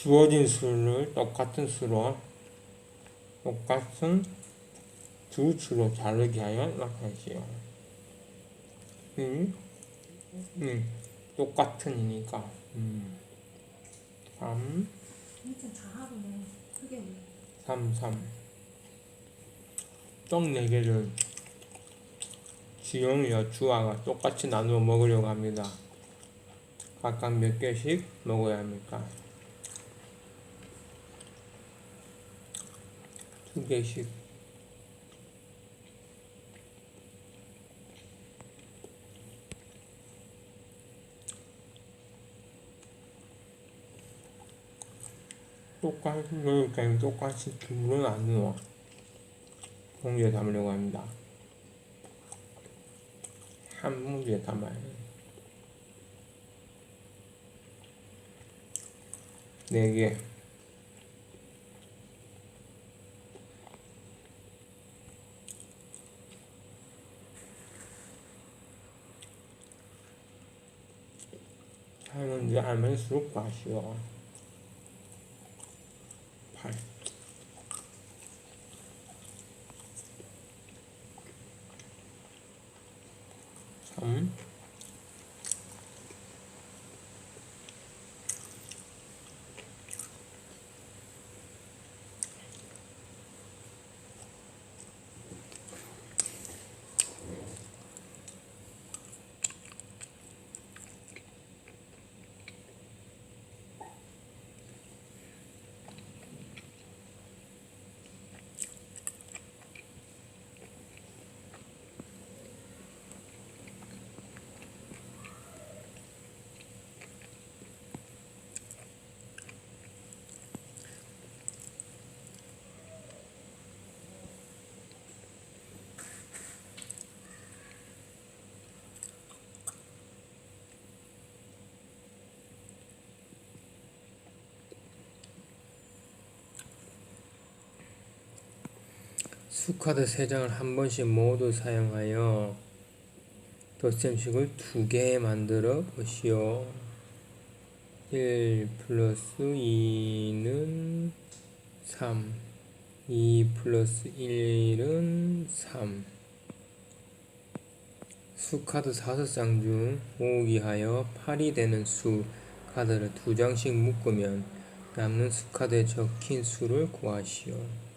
주어진 수를 똑같은 수로 똑같은 두 수로 자르게 하여 나타내시오. 음, 음, 똑같은이니까. 음, 3, 진짜 다 하루네. 그게 왜? 3, 3. 떡 4개를 지영이와 주아가 똑같이 나누어 먹으려고 합니다. 각각 몇 개씩 먹어야 합니까? 두 개씩. 똑같이, 그러니까 똑같이 두물은 안 넣어. 봉지에 담으려고 합니다. 한 봉지에 담아요. 네 개. 하면 이제 알면 수록 맛이요. 8. 3 수카드 3장을 한 번씩 모두 사용하여 덧셈식을 두 개 만들어 보시오. 1 플러스 2는 3 2 플러스 1은 3 수카드 5장 중 모으기 하여 8이 되는 수 카드를 두 장씩 묶으면 남는 수카드에 적힌 수를 구하시오.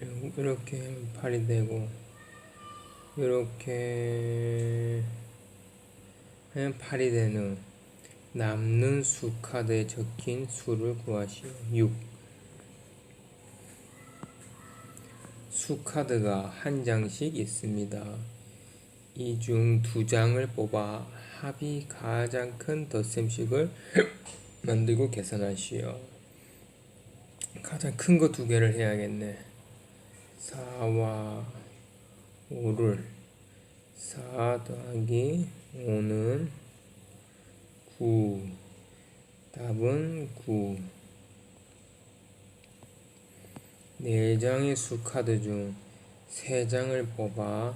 이렇게 팔이 되고 이렇게 하면 팔이 되는 남는 수 카드에 적힌 수를 구하시오. 6. 수 카드가 한 장씩 있습니다. 이 중 두 장을 뽑아 합이 가장 큰 덧셈식을 만들고 계산하시오. 가장 큰 거 두 개를 해야겠네. 4와 5를 4 더하기 5는 9 답은 9 4장의 수 카드 중 3장을 뽑아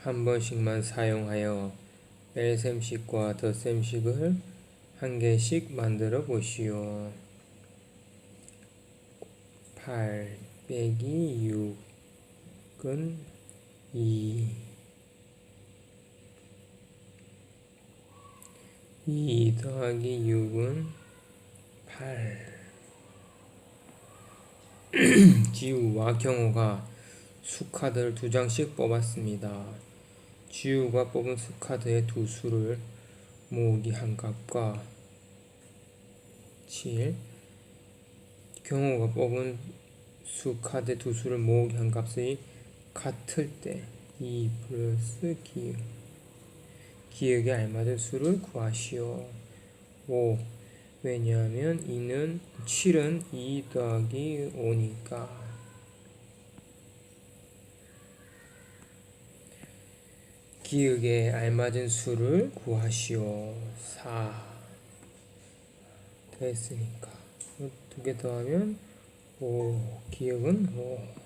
한 번씩만 사용하여 뺄셈식과 덧셈식을 한 개씩 만들어 보시오. 8 빼기 6 6 은 2 2 더하기 6은 8 지우와 경호가 수카드를 두 장씩 뽑았습니다. 지우가 뽑은 수카드의 두 수를 모으기 한 값과 7 경호가 뽑은 수카드 두 수를 모으기 한 값의 같을 때 2 플러스 기억 기억에 알맞은 수를 구하시오. 5 왜냐하면 2는 7은 2 더하기 5니까. 기억에 알맞은 수를 구하시오. 4 됐으니까. 두 개 더하면 5 기억은 5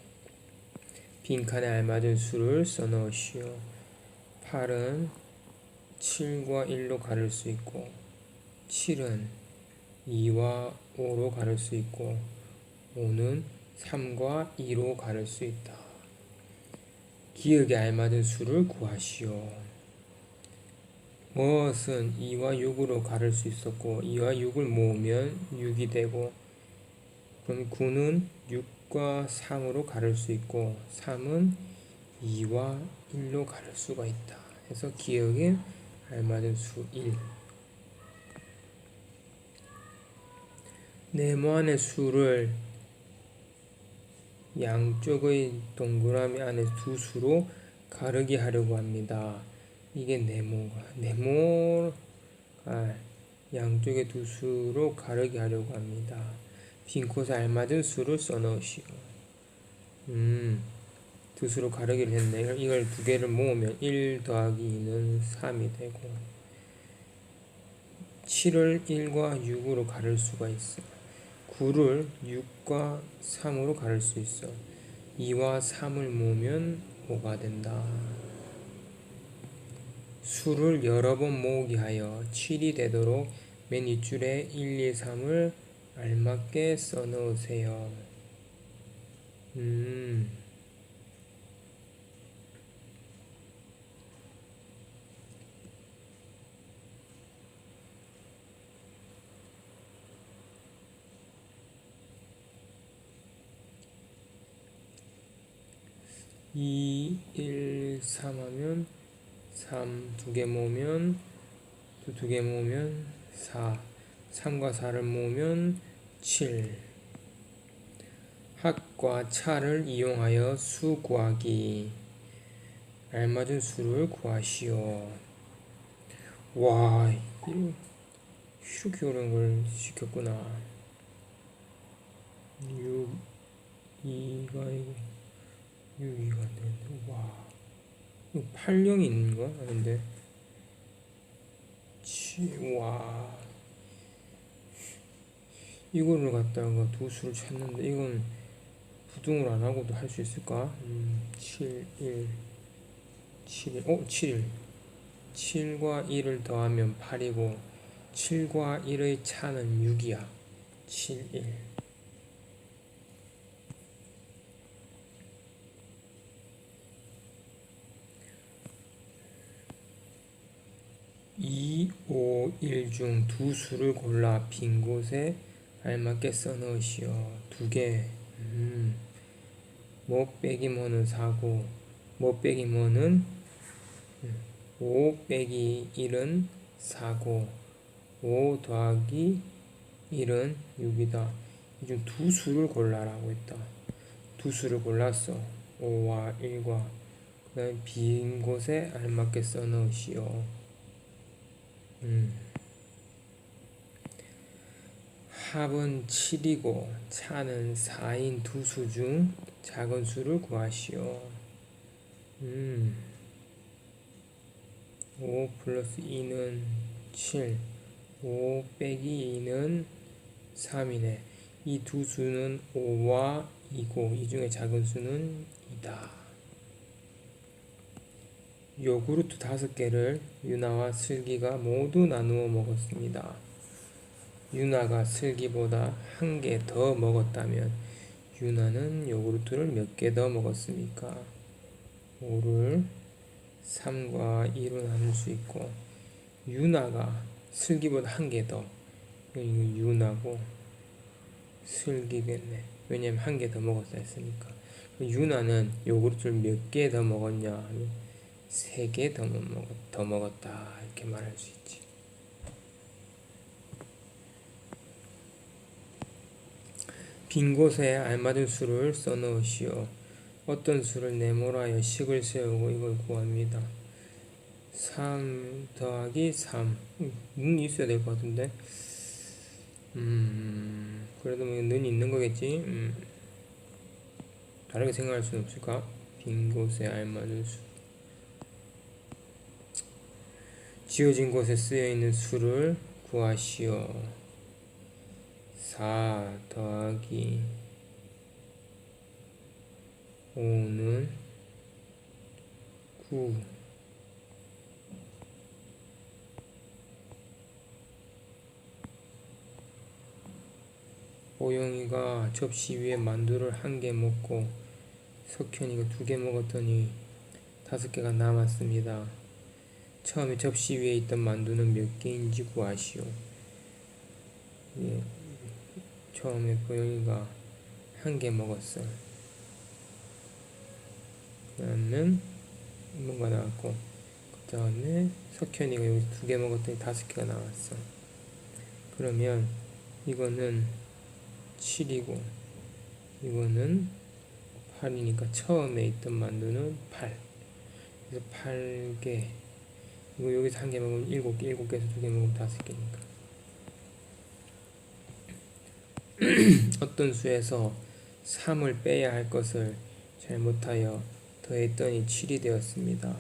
빈칸에 알맞은 수를 써넣으시오. 8은 7과 1로 가를 수 있고 7은 2와 5로 가를 수 있고 5는 3과 2로 가를 수 있다. 기억에 알맞은 수를 구하시오. 무엇은 2와 6으로 가를 수 있었고 2와 6을 모으면 6이 되고 그럼 9는 6 과 3으로 가를 수 있고 3은 2와 1로 가를 수가 있다. 해서 기억에 알맞은 수 1. 네모 안의 수를 양쪽의 동그라미 안에 두 수로 가르게 하려고 합니다. 이게 네모가 네모가 양쪽의 두 수로 가르게 하려고 합니다. 빈 곳에 알맞은 수를 써넣으시오. 음, 두 수로 가르기를 했네. 이걸 두 개를 모으면 1 더하기 2는 3이 되고 7을 1과 6으로 가를 수가 있어. 9를 6과 3으로 가를 수 있어. 2와 3을 모으면 5가 된다. 수를 여러 번 모으기 하여 7이 되도록 맨 윗줄에 1, 2, 3을 알맞게 써 넣으세요. 음. 이, 일, 삼 하면 3, 두개 모으면 또두개 모으면 4, 3과 4를 모으면 7 학과 차를 이용하여 수 구하기. 알맞은 수를 구하시오. 와 이렇게 어려운 걸 시켰구나. 6, 2가 이거 6, 2가 안 되는데. 와 8령이 있는 거? 아닌데? 7, 와 이거를 갖다가 두 수를 찾는데 이건 부등을 안 하고도 할 수 있을까? 음, 7, 1, 7, 1, 어, 7, 7과 1을 더하면 8이고 7과 1의 차는 6이야. 7, 1. 2, 5, 1 중 두 수를 골라 빈 곳에 알맞게 써 넣으시오. 두 개. 음. 뭐 빼기 뭐는 4고, 뭐 빼기 뭐는 5 빼기 1은 4고, 5 더하기 1은 6이다. 이 중 두 수를 골라라고 했다. 두 수를 골랐어. 5와 1과. 그 다음에 빈 곳에 알맞게 써 넣으시오. 음. 합은 7이고 차는 4인 두 수 중 작은 수를 구하시오. 음. 5 플러스 2는 7. 5 빼기 2는 3이네. 이 두 수는 5와 2고 이 중에 작은 수는 2다. 요구르트 다섯 개를 유나와 슬기가 모두 나누어 먹었습니다. 유나가 슬기보다 한 개 더 먹었다면 유나는 요구르트를 몇 개 더 먹었습니까? 5를 3과 2로 나눌 수 있고 유나가 슬기보다 한 개 더. 이거 유나고 슬기겠네. 왜냐면 한 개 더 먹었다 했으니까. 유나는 요구르트를 몇 개 더 먹었냐? 세 개 더 먹었, 더 먹었다. 이렇게 말할 수 있지. 빈 곳에 알맞은 수를 써 넣으시오. 어떤 수를 네모라여 식을 세우고 이걸 구합니다. 3 더하기 3. 는 있어야 될 것 같은데. 음, 그래도 뭐는 있는 거겠지. 음. 다르게 생각할 수는 없을까? 빈 곳에 알맞은 수. 지어진 곳에 쓰여 있는 수를 구하시오. 4 더하기 5는 9 오영이가 접시 위에 만두를 한 개 먹고 석현이가 두 개 먹었더니 다섯 개가 남았습니다. 처음에 접시 위에 있던 만두는 몇 개인지 구하시오. 예. 처음에 보영이가 한 개 먹었어. 그다음에 뭔가 나왔고 그 다음에 석현이가 여기 두 개 먹었더니 다섯 개가 나왔어. 그러면 이거는 7이고 이거는 8이니까 처음에 있던 만두는 8 그래서 8개 이거 여기서 한 개 먹으면 7개 7개에서 두 개 먹으면 다섯 개니까 어떤 수에서 3을 빼야 할 것을 잘못하여 더했더니 7이 되었습니다.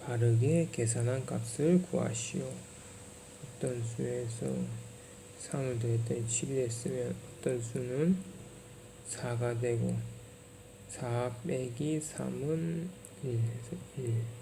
바르게 계산한 값을 구하시오. 어떤 수에서 3을 더했더니 7이 됐으면 어떤 수는 4가 되고 4 빼기 3은 1 해서 1